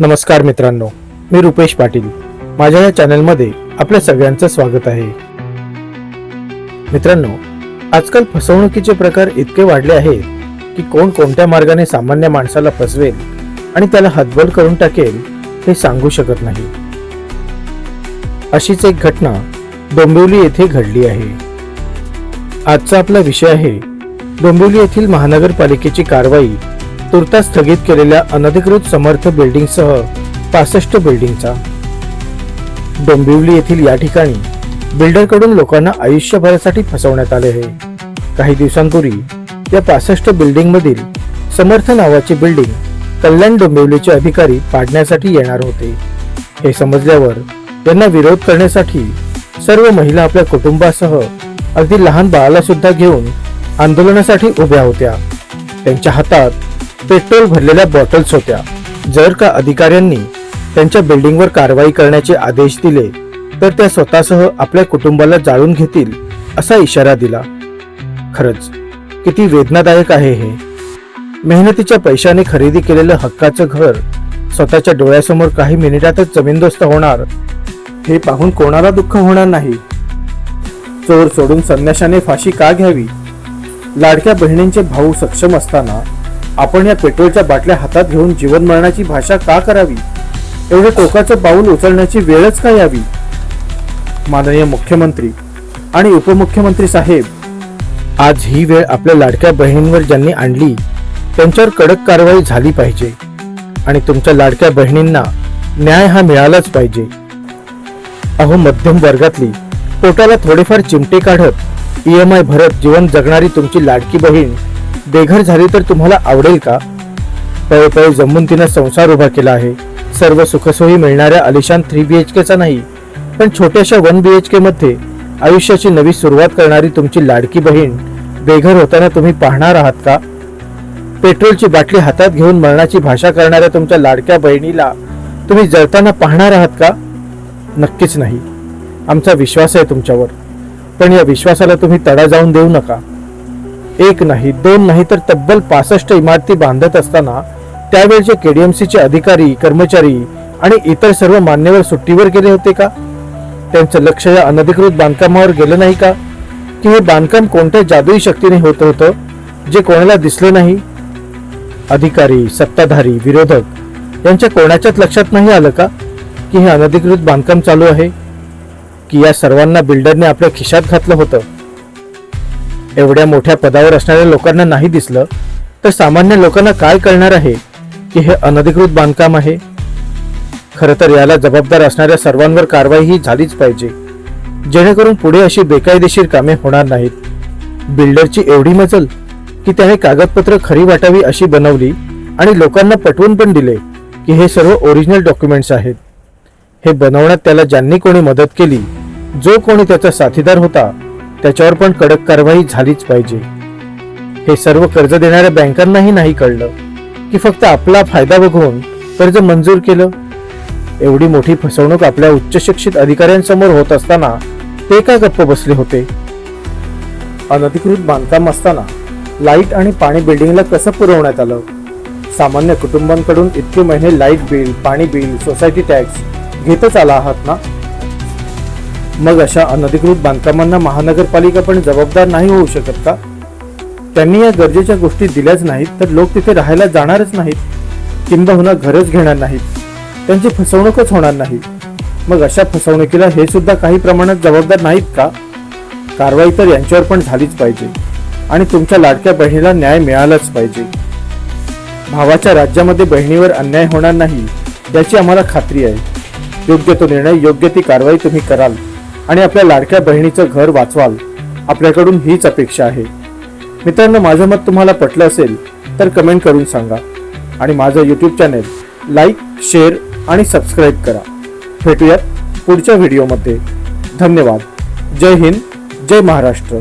नमस्कार मित्रांनो मी रुपेश पाटील. माझ्या या चॅनलमध्ये आपल्या सगळ्यांचं स्वागत आहे. मित्रांनो आजकाल फसवणुकीचे प्रकार इतके वाढले आहेत की कोण कोणत्या मार्गाने सामान्य माणसाला फसवेल आणि त्याला हतबल करून टाकेल हे सांगू शकत नाही. अशीच एक घटना डोंबिवली येथे घडली आहे. आजचा आपला विषय आहे डोंबिवली येथील महानगरपालिकेची कारवाई तुर्तास स्थगित केलेल्या अनधिकृत समर्थ बिल्डिंगसह पासष्ट बिल्डिंगचा. डोंबिवली येथील या ठिकाणी बिल्डरकडून लोकांना आयुष्यभरासाठी फसवण्यात आले आहे. काही दिवसांपूर्वी या पासष्ट बिल्डिंग मधील समर्थ नावाची बिल्डिंग कल्याण डोंबिवलीचे अधिकारी पाडण्यासाठी येणार होते. हे समजल्यावर त्यांना विरोध करण्यासाठी सर्व महिला आपल्या कुटुंबासह अगदी लहान बाळाला सुद्धा घेऊन आंदोलनासाठी उभ्या होत्या. त्यांच्या हातात पेट्रोल भरलेल्या बॉटल्स होत्या. जर का अधिकाऱ्यांनी त्यांच्या बिल्डिंगवर कारवाई करण्याचे आदेश दिले तर त्या स्वतःसह आपल्या कुटुंबाला जाळून घेतील असा इशारा दिला. खरंच किती वेदनादायक आहे हे. मेहनतीच्या पैशाने खरेदी केलेलं हक्काचं घर स्वतःच्या डोळ्यासमोर काही मिनिटातच जमीनदोस्त होणार हे पाहून कोणाला दुःख होणार नाही? चोर सोडून संन्याशाने फाशी का घ्यावी? लाडक्या बहिणींचे भाऊ सक्षम असताना आपण या पेट्रोलच्या बाटल्या हातात घेऊन जीवन मरणाची भाषा का करावी? एवढे टोकाचं पाऊल उचलण्याची वेळच का यावी? माननीय मुख्यमंत्री आणि उपमुख्यमंत्री साहेब आज ही वेळ आपल्या लाडक्या बहिणींवर ज्यांनी आणली त्यांच्यावर कडक कारवाई झाली पाहिजे. आणि तुमच्या लाडक्या बहिणींना न्याय हा मिळालाच पाहिजे. अहो मध्यम वर्गातली पोटाला थोडेफार चिमटे काढत ई एम आय भरत जीवन जगणारी तुमची लाडकी बहीण बेघर झाली तर तुम्हाला आवडेल का? पळे पळे जमून तिनं संसार उभा केला आहे. सर्व सुखसोयी मिळणाऱ्या अलिशान थ्री बी एच केचा नाही पण छोट्याशा वन बी एच के मध्ये आयुष्याची नवी सुरुवात करणारी तुमची लाडकी बहीण बेघर होताना तुम्ही पाहणार आहात का? पेट्रोलची बाटली हातात घेऊन मरणाची भाषा करणाऱ्या तुमच्या लाडक्या बहिणीला तुम्ही जळताना पाहणार आहात का? नक्कीच नाही. आमचा विश्वास आहे तुमच्यावर पण या विश्वासाला तुम्ही तडा जाऊन देऊ नका. एक नाही दोन नाही तर तब्बल पासष्ट इमारती बांधत असताना त्यावेळचे केडीएमसीचे अधिकारी कर्मचारी आणि इतर सर्व मान्यवर सुट्टीवर गेले होते का? त्यांचं लक्ष या अनधिकृत बांधकामावर गेलं नाही का? की हे बांधकाम कोणत्या जादुई शक्तीने होत होतं जे कोणाला दिसलं नाही? अधिकारी सत्ताधारी विरोधक यांच्या कोणाच्याच लक्षात नाही आलं का की हे अनधिकृत बांधकाम चालू आहे? की या सर्वांना बिल्डरने आपल्या खिशात घातलं होतं? एवढ्या मोठ्या पदावर असणाऱ्या लोकांना नाही दिसलं तर सामान्य लोकांना काय कळणार आहे की हे अनधिकृत बांधकाम आहे? खरं तर याला जबाबदार असणाऱ्या सर्वांवर कारवाई ही झालीच पाहिजे. जेणेकरून पुढे अशी बेकायदेशीर कामे होणार नाहीत. बिल्डरची एवढी मजल की त्याने कागदपत्र खरी वाटावी अशी बनवली आणि लोकांना पटवून पण दिले की हे सर्व ओरिजिनल डॉक्युमेंट्स आहेत. हे बनवण्यात त्याला ज्यांनी कोणी मदत केली जो कोणी त्याचा साथीदार होता त्याच्यावर पण कडक कारवाई झालीच पाहिजे. हे सर्व कर्ज देणाऱ्या बँकांनाही नाही कळलं की फक्त आपला फायदा बघून कर्ज मंजूर केलं. एवढी मोठी फसवणूक आपल्या उच्च शिक्षित अधिकाऱ्यांसमोर होत असताना ते का गप्प बसले होते? अनधिकृत बांधकाम असताना लाइट आणि पाणी बिल्डिंगला कसं पुरवण्यात आलं? सामान्य कुटुंबांकडून इतके महिने लाइट बिल पाणी बिल सोसायटी टॅक्स घेतच आला आहात ना? मग अशा अनधिकृत बांधकामांना महानगरपालिका पण जबाबदार नाही होऊ शकत का? त्यांनी या गरजेच्या गोष्टी दिल्याच नाहीत तर लोक तिथे राहायला जाणारच नाहीत. किंबहुना घरच घेणार नाहीत. त्यांची फसवणूकच होणार नाही मग अशा फसवणुकीला हे सुद्धा काही प्रमाणात जबाबदार नाहीत का? कारवाई तर यांच्यावर पण झालीच पाहिजे. आणि तुमच्या लाडक्या बहिणीला न्याय मिळालाच पाहिजे. भावाच्या राज्यामध्ये बहिणीवर अन्याय होणार नाही याची आम्हाला खात्री आहे. योग्य तो निर्णय योग्य ती कारवाई तुम्ही कराल. आणि आपल्या लाडक्या बहिणीचं घर वाचवाल. आपल्याकडून हीच अपेक्षा आहे. मित्रांनो माझं मत तुम्हाला पटलं असेल तर कमेंट करून सांगा. आणि माझं यूट्यूब चॅनेल लाईक शेअर आणि सबस्क्राईब करा. भेटूयात पुढच्या व्हिडिओमध्ये धन्यवाद. जय हिंद जय महाराष्ट्र.